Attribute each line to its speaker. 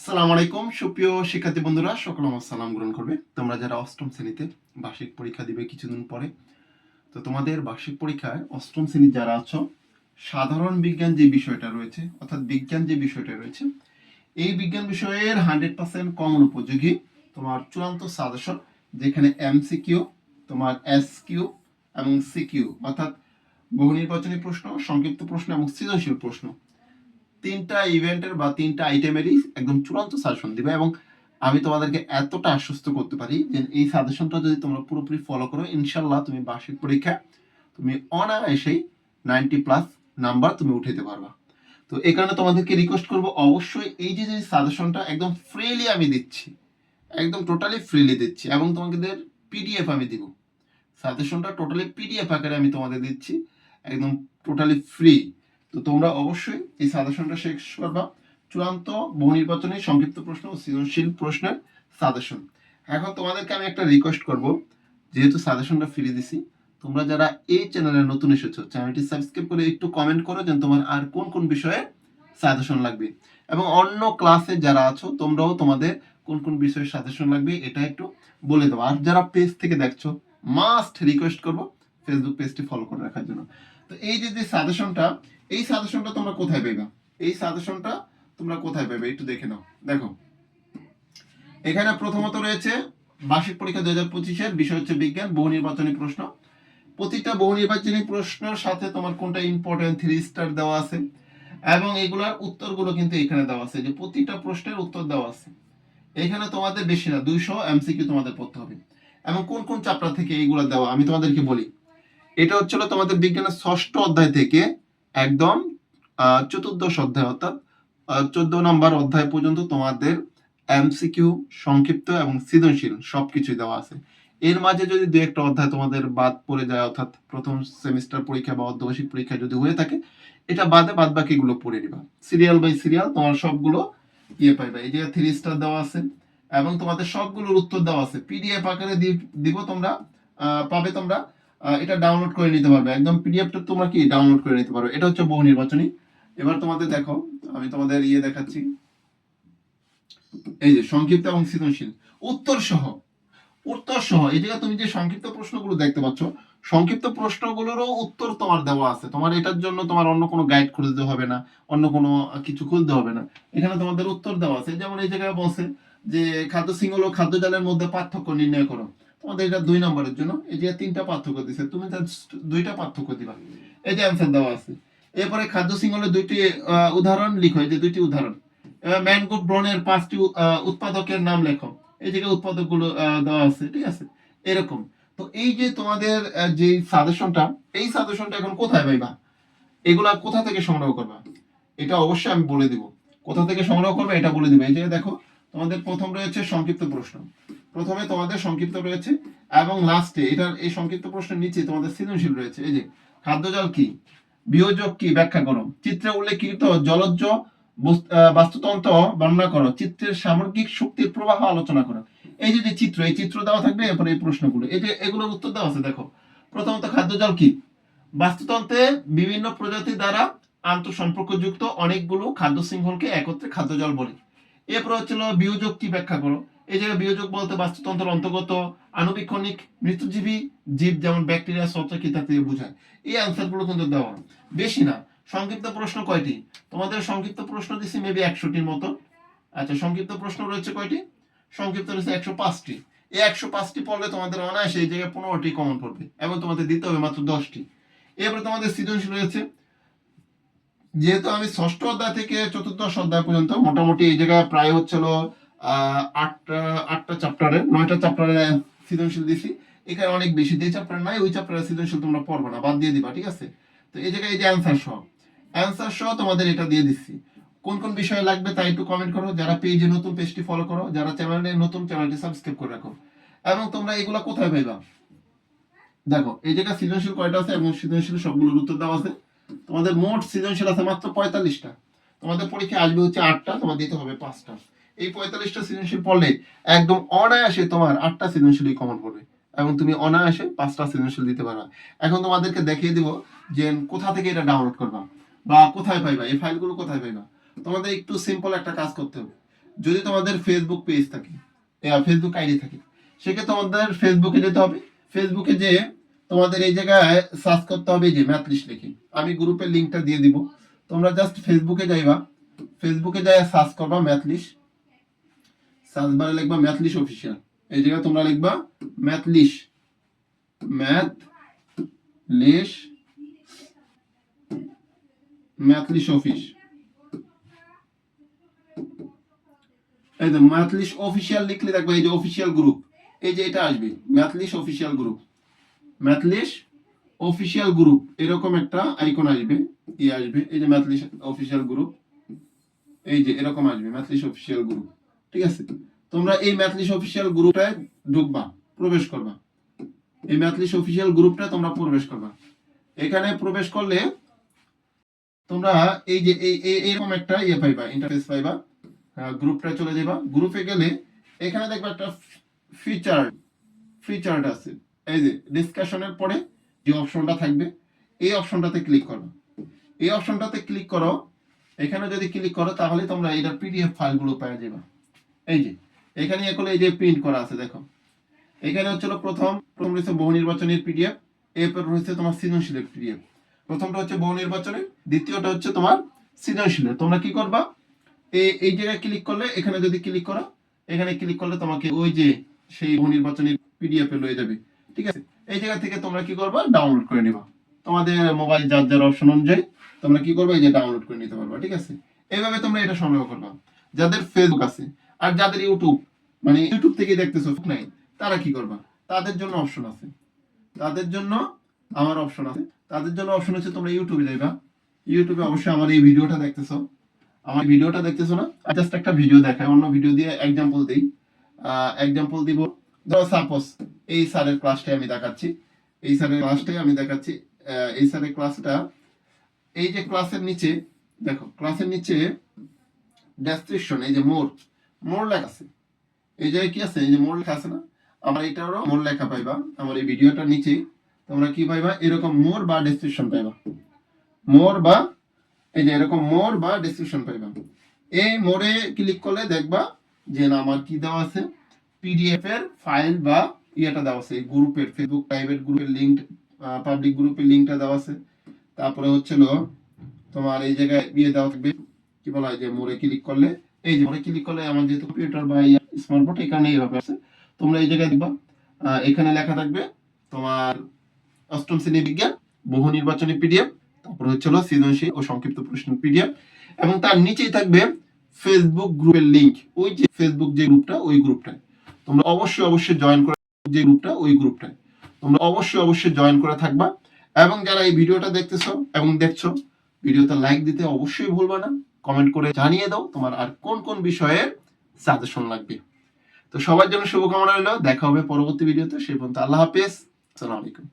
Speaker 1: আসসালামু আলাইকুম। সুপ্রিয় শিক্ষার্থী বন্ধুরা, সকল আমার সালাম গ্রহণ করবে। তোমরা যারা অষ্টম শ্রেণীতে বার্ষিক পরীক্ষা দিবে কিছুদিন পরে, তো তোমাদের বার্ষিক পরীক্ষায় অষ্টম শ্রেণির যারা আছো, সাধারণ বিজ্ঞান যে বিষয়টা রয়েছে, অর্থাৎ বিজ্ঞান যে বিষয়টা রয়েছে, এই বিজ্ঞান বিষয়ের হান্ড্রেড পার্সেন্ট কমন উপযোগী তোমার চূড়ান্ত সাজেশন, যেখানে এমসিকিউ, তোমার এস কিউ এবং সিকিউ, অর্থাৎ বহু নির্বাচনী প্রশ্ন, সংক্ষিপ্ত প্রশ্ন এবং সৃজনশীল প্রশ্ন তিনটা ইভেন্টের বা তিনটা আইটেমেরই একদম চূড়ান্ত সাজেশন দিবে এবং আমি তোমাদেরকে এতটা আশ্বস্ত করতে পারি যে এই সাজেশনটা যদি তোমরা পুরোপুরি ফলো করো ইনশাল্লাহ তুমি বার্ষিক পরীক্ষা তুমি অনায়াসেই নাইনটি প্লাস নাম্বার তুমি উঠাইতে পারবা। তো এই কারণে তোমাদেরকে রিকোয়েস্ট করব অবশ্যই এই যে যে সাজেশনটা একদম ফ্রিলি আমি দিচ্ছি, একদম টোটালি ফ্রিলি দিচ্ছি এবং তোমাদের পিডিএফ আমি দিব। সাজেশনটা টোটালি পিডিএফ আকারে আমি তোমাদের দিচ্ছি, একদম টোটালি ফ্রি তো তোমরা অবশ্যই এই সাজেশনটা শেষ করবা। চূড়ান্ত বহু নির্বাচনী সংক্ষিপ্ত প্রশ্ন ও সৃজনশীল প্রশ্নের সাজেশন। এখন তোমাদেরকে আমি একটা রিকোয়েস্ট করব, যেহেতু সাজেশনটা ফিরে দিছি, তোমরা যারা এই চ্যানেলে নতুন এসেছ, চ্যানেলটি সাবস্ক্রাইব করে একটু কমেন্ট করো যেন তোমার আর কোন কোন বিষয়ে সাজেশন লাগবে। এবং অন্য ক্লাসে যারা আছো, তোমরাও তোমাদের কোন কোন বিষয়ে সাজেশন লাগবে এটা একটু বলে দেবো আর যারা পেজ থেকে দেখছ মাস্ট রিকোয়েস্ট করব ফেসবুক পেজটি ফলো করে রাখার জন্য। তো এই যে যে সাজেশনটা এই সাজেশনটা তোমরা কোথায় পাইবা? এই সাজেশনটা তোমরা কোথায় পাবে একটু দেখে নাও। দেখো, এখানে প্রথমত রয়েছে বার্ষিক পরীক্ষা দুই হাজার পঁচিশের বিষয় হচ্ছে বিজ্ঞান, বহু নির্বাচনী প্রশ্ন। প্রতিটা বহু নির্বাচনী প্রশ্নের সাথে তোমার কোনটা ইম্পর্টেন্ট থ্রি স্টার দেওয়া আছে, এবং এগুলার উত্তরগুলো কিন্তু এখানে দেওয়া আছে, যে প্রতিটা প্রশ্নের উত্তর দেওয়া আছে। এখানে তোমাদের বেশি না, দুইশো এমসিকিউ তোমাদের পড়তে হবে। এবং কোন কোন চ্যাপ্টার থেকে এইগুলো দেওয়া, আমি তোমাদেরকে বলি। এটা হচ্ছিল তোমাদের বিজ্ঞানের ষষ্ঠ অধ্যায় থেকে একদম চতুর্দশ অধ্যায় অর্থাৎ চোদ্দ নম্বর অধ্যায় পর্যন্ত তোমাদের এমসিকিউ সংক্ষিপ্ত এবং সৃজনশীল সবকিছুই দেওয়া আছে। এর মাঝে যদি দু একটা অধ্যায় তোমাদের বাদ পড়ে যায়, অর্থাৎ প্রথম সেমিস্টার পরীক্ষা বা অর্ধবার্ষিক পরীক্ষা যদি হয়ে থাকে, এটা বাদে বাদ বাকিগুলো পড়ে নিবা। সিরিয়াল বাই সিরিয়াল তোমার সবগুলো ইয়ে পাইবা। এই যে থ্রি স্টার দেওয়া আছে এবং তোমাদের সবগুলোর উত্তর দেওয়া আছে। পিডিএফ আকারে দিব তোমরা পাবে তোমরা এটা ডাউনলোড করে নিতে পারবে। একদম পিডিএফটা তোমরা কি ডাউনলোড করে নিতে পারবে? এটা হচ্ছে বহু নির্বাচনী। এবার তোমাদের দেখো, আমি তোমাদের ইয়ে দেখাচ্ছি। এই যে সংক্ষিপ্ত এবং সৃজনশীল উত্তর সহ। উত্তর সহ। এই জায়গায় তুমি যে সংক্ষিপ্ত প্রশ্নগুলো দেখতে পাচ্ছ, সংক্ষিপ্ত প্রশ্নগুলোরও উত্তর তোমার দেওয়া আছে। তোমার এটার জন্য তোমার অন্য কোনো গাইড খুঁজতে হবে না, অন্য কোনো কিছু খুলতে হবে না। এখানে তোমাদের উত্তর দেওয়া আছে। যেমন এই জায়গায় বলছে যে, খাদ্য শৃঙ্খল ও খাদ্য জালের মধ্যে পার্থক্য নির্ণয় করো। তোমাদের এটা দুই নম্বরের জন্য। এই যে তিনটা পার্থক্য দিছে, তুমি just দুইটা পার্থক্য দিবা। এই যে অ্যান্সার দেওয়া আছে। এরপরে খাদ্য শৃঙ্খলের দুইটি উদাহরণ লিখো, এই যে দুইটি উদাহরণ। ম্যানগ্রোভ ব্রণের পাঁচটি উৎপাদকের নাম লেখো। এই জায়গায় উৎপাদকগুলো দেওয়া আছে, ঠিক আছে? এরকম। তো এই যে তোমাদের যে সাজেশনটা, এই সাজেশনটা এখন কোথায় পাইবা? এগুলা কোথা থেকে সংগ্রহ করবা? এটা অবশ্যই আমি বলে দিব। কোথা থেকে সংগ্রহ করবে, এটা বলে দিব। এই যে দেখো, তোমাদের প্রথম রয়েছে সংক্ষিপ্ত প্রশ্ন। প্রথমে তোমাদের সংক্ষিপ্ত রয়েছে, এবং লাস্টে এটার, এই সংক্ষিপ্ত প্রশ্নের নিচে তোমাদের সৃজনশীল রয়েছে, এই যে, খাদ্যজল কি? বিয়োজক কি? ব্যাখ্যা করো। চিত্রে উল্লেখিত জলজ বাস্তুতন্ত্র বর্ণনা করো। চিত্রের সামগ্রিক শক্তির প্রবাহ আলোচনা করো। এই যে চিত্র, এই চিত্র দেওয়া থাকবে, এরপরে এই প্রশ্নগুলো। এই যে, এগুলোর উত্তর দেওয়া আছে, দেখো। প্রথমত খাদ্য জল কি? বাস্তুতন্ত্রে বিভিন্ন প্রজাতি দ্বারা আন্তঃসম্পর্কযুক্ত অনেকগুলো খাদ্য শৃঙ্খলকে একত্রে খাদ্য জল বলে। এরপর হচ্ছিল বিয়োজক কি ব্যাখ্যা করো? এই জায়গায় বিয়োজক বলতে বাস্তুতন্ত্রের অন্তর্গত আণুবীক্ষণিক মৃত্যুজীবী জীব যেমন ব্যাকটেরিয়া, ছত্রাক ইত্যাদি বোঝায়। এই অ্যান্সারগুলো কিন্তু দেওয়া। বেশি না, সংক্ষিপ্ত প্রশ্ন কয়টি? তোমাদের সংক্ষিপ্ত প্রশ্ন দিছি মেবি একশোটির মতো। আচ্ছা সংক্ষিপ্ত প্রশ্ন রয়েছে কয়টি? সংক্ষিপ্ত রয়েছে একশো পাঁচটি। এই একশো পাঁচটি পড়লে তোমাদের অনায়াসে এই জায়গায় পনেরোটি কমন পড়বে এবং তোমাদের দিতে হবে মাত্র দশটি। এরপরে তোমাদের সৃজনশীল রয়েছে। যেহেতু আমি ষষ্ঠ অধ্যায় থেকে চতুর্দশ অধ্যায় পর্যন্ত মোটামুটি এই জায়গায় প্রায় হচ্ছিল আটটা আটটা নয়টা সৃজনশীল দিছি। এখানে অনেক বেশি যে চ্যাপ্টার নাই, ওই সৃজনশীল তোমরা পড়বে না, বাদ দিয়ে দিবা, ঠিক আছে? তো এই জায়গায় এই যে অ্যান্সার সহ। অ্যান্সার সহ তোমাদের এটা দিয়ে দিচ্ছি কোন কোন লাগবে তাই একটু কমেন্ট করো। যারা পেজে নতুন পেজটি ফলো করো। যারা চ্যানেলে নতুন চ্যানেলটি সাবস্ক্রাইব করে রাখো। এবং তোমরা এগুলা কোথায় পাইবা? দেখো, এই জায়গায় সৃজনশীল কয়টা আছে এবং সৃজনশীল সবগুলোর উত্তর দেওয়া আছে। তোমাদের মোট সৃজনশীল আছে মাত্র পঁয়তাল্লিশটা। তোমাদের পরীক্ষা আসবে হচ্ছে আটটা তোমার দিতে হবে পাঁচটা। এই পঁয়তাল্লিশটা সৃজনশীল পড়লে একদম অনায়াসে তোমার আটটা সৃজনশীলই কমন পড়বে এবং তুমি অনায়াসে পাঁচটা সৃজনশীল দিতে পারবা। এখন তোমাদেরকে দেখিয়ে দিব যে কোথা থেকে এটা ডাউনলোড করবা বা কোথায় পাইবা, এই ফাইলগুলো কোথায় পাইবা। তোমাদের একটু সিম্পল একটা কাজ করতে হবে। যদি তোমাদের ফেসবুক পেজ থাকে ফেসবুক আইডি থাকে, সেক্ষেত্রে তোমাদের ফেসবুকে যেতে হবে। ফেসবুকে যে তোমাদের এই জায়গায় সার্চ করতে হবে যে ম্যাথলিস্ট লিখে। আমি গ্রুপের লিঙ্কটা দিয়ে দিব। তোমরা জাস্ট ফেসবুকে যাইবা। ফেসবুকে যাই সার্চ করবা ম্যাথলিশ সার্চ বারে লিখবা ম্যাথলিশ অফিসিয়াল এই জায়গায় তোমরা লিখবা ম্যাথলিশ ম্যাথ লিশ। ম্যাথলিশ অফিস এই যে ম্যাথলিশ অফিসিয়াল লিখলে দেখবা এই যে অফিসিয়াল গ্রুপ এই যে এটা আসবে Mathlish official group Mathlish official group এরকম একটা আইকন আসবে, ই আসবে। এই যে ম্যাথলিশ অফিসিয়াল গ্রুপ এই যে এরকম আসবে ম্যাথলিশ অফিসিয়াল গ্রুপ ঠিক আছে? তোমরা এই ম্যাথলিশ অফিসিয়াল গ্রুপটায় ঢুকবা, প্রবেশ করবা। এই ম্যাথলিশ অফিসিয়াল গ্রুপটা তোমরা প্রবেশ করবা। এখানে প্রবেশ করলে তোমরা এই যে এরকম একটা ইয়ে পাইবা ইন্টারফেস পাইবা গ্রুপটা চলে যাবা গ্রুপে গেলে এখানে দেখবা একটা ফিচার ফিচার আছে। এই যে ডিসকাশনের পরে যে অপশনটা থাকবে, এই অপশনটাতে ক্লিক করো এই অপশনটাতে ক্লিক করো। এখানে যদি ক্লিক করো, তাহলে তোমরা এটার পিডিএফ ফাইলগুলো পেয়ে যাবে এই যে, এখানে এগুলো এই যে প্রিন্ট করা আছে, দেখো। এখানে হচ্ছিল প্রথম প্রথম রয়েছে বহু নির্বাচনের পিডিএফ এরপর রয়েছে তোমার সৃজনশীলের পিডিএফ প্রথমটা হচ্ছে বহু নির্বাচনের, দ্বিতীয়টা হচ্ছে তোমার সৃজনশীলের। তোমরা কি করবা? এই এই জায়গায় ক্লিক করলে, এখানে যদি ক্লিক করো, এখানে ক্লিক করলে তোমাকে ওই যে সেই বহু নির্বাচনের পিডিএফ এ লয়ে যাবে। ঠিক আছে? এই জায়গা থেকে তোমরা কি করবা? ডাউনলোড করে নিবা। তোমাদের মোবাইল যার যার অপশন অনুযায়ী তোমরা কি করবে? এই যে ডাউনলোড করে নিতে পারবা। ঠিক আছে? এইভাবে তোমরা এটা সংগ্রহ করবা। যাদের ফেসবুক আছে আর যাদের ইউটিউব মানে ইউটিউব থেকে দেখতেছো নাই, তারা কি করবা? তাদের জন্য অপশন আছে। তাদের জন্য আমার অপশন আছে। তাদের জন্য অপশন হচ্ছে তোমরা ইউটিউবে যাইবা। ইউটিউবে অবশ্যই আমার এই ভিডিওটা দেখতেছো। আমার ভিডিওটা দেখতেছো না। জাস্ট একটা ভিডিও দেখায়, অন্য ভিডিও দিয়ে এক্সাম্পল দিই। এক্সাম্পল দিব। ধরো সাপোজ এই স্যারের ক্লাসটাই আমি দেখাচ্ছি। এই স্যারের ক্লাসটাই আমি দেখাচ্ছি। এই স্যারের ক্লাসটা এই যে ক্লাসের নিচে, দেখো ক্লাসের নিচে ডেসক্রিপশন এই যে মোর মোর লেখা আছে। এই জায়গায় কি আছে? এই যে মোর লেখা আছে না? আমার এটারও মোর লেখা পাইবা। আমার এই ভিডিওটার নিচে তোমরা কি পাইবা? এরকম মোর বা ডেসক্রিপশন পাইবা। মোর বা, এই যে এরকম মোর বা ডেসক্রিপশন পাইবা। এই মোরে ক্লিক করলে দেখবা যে না, আমার কি দেওয়া আছে? পিডিএফ এর ফাইল বা ইয়েটা দেওয়া আছে। গ্রুপের ফেসবুক প্রাইভেট গ্রুপের লিঙ্ক পাবলিক গ্রুপের লিঙ্কটা দেওয়া আছে। তারপরে হচ্ছিল তোমার এই জায়গায় ইয়ে দেওয়া থাকবে। কি বলা হয়? যে মোড়ে ক্লিক করলে এই যে মোড়ে ক্লিক করলে আমার যেহেতু কম্পিউটার বা স্মার্টফোন এখানে এইভাবে আছে, তোমরা এই জায়গায় দেখবা এখানে লেখা থাকবে তোমার অষ্টম শ্রেণি বিজ্ঞান, বহু নির্বাচনী পিডিএফ তারপর হচ্ছিল সৃজনশীল ও সংক্ষিপ্ত প্রশ্ন পিডিএফ এবং তার নিচেই থাকবে ফেসবুক গ্রুপের লিংক ওই যে ফেসবুক যে গ্রুপটা ওই গ্রুপটায় তোমরা অবশ্যই অবশ্যই জয়েন করে যে গ্রুপটা ওই গ্রুপটায় তোমরা অবশ্যই অবশ্যই জয়েন করে থাকবা, এবং যারা এই ভিডিওটা দেখতেছো এবং দেখছ, ভিডিওতে লাইক দিতে অবশ্যই ভুলবা না। কমেন্ট করে জানিয়ে দাও তোমার আর কোন কোন বিষয়ে সাজেশন লাগবে। তো সবার জন্য শুভকামনা রইল, দেখা হবে পরবর্তী ভিডিওতে সেই পর্যন্ত আল্লাহ হাফেজ, আসসালামু আলাইকুম।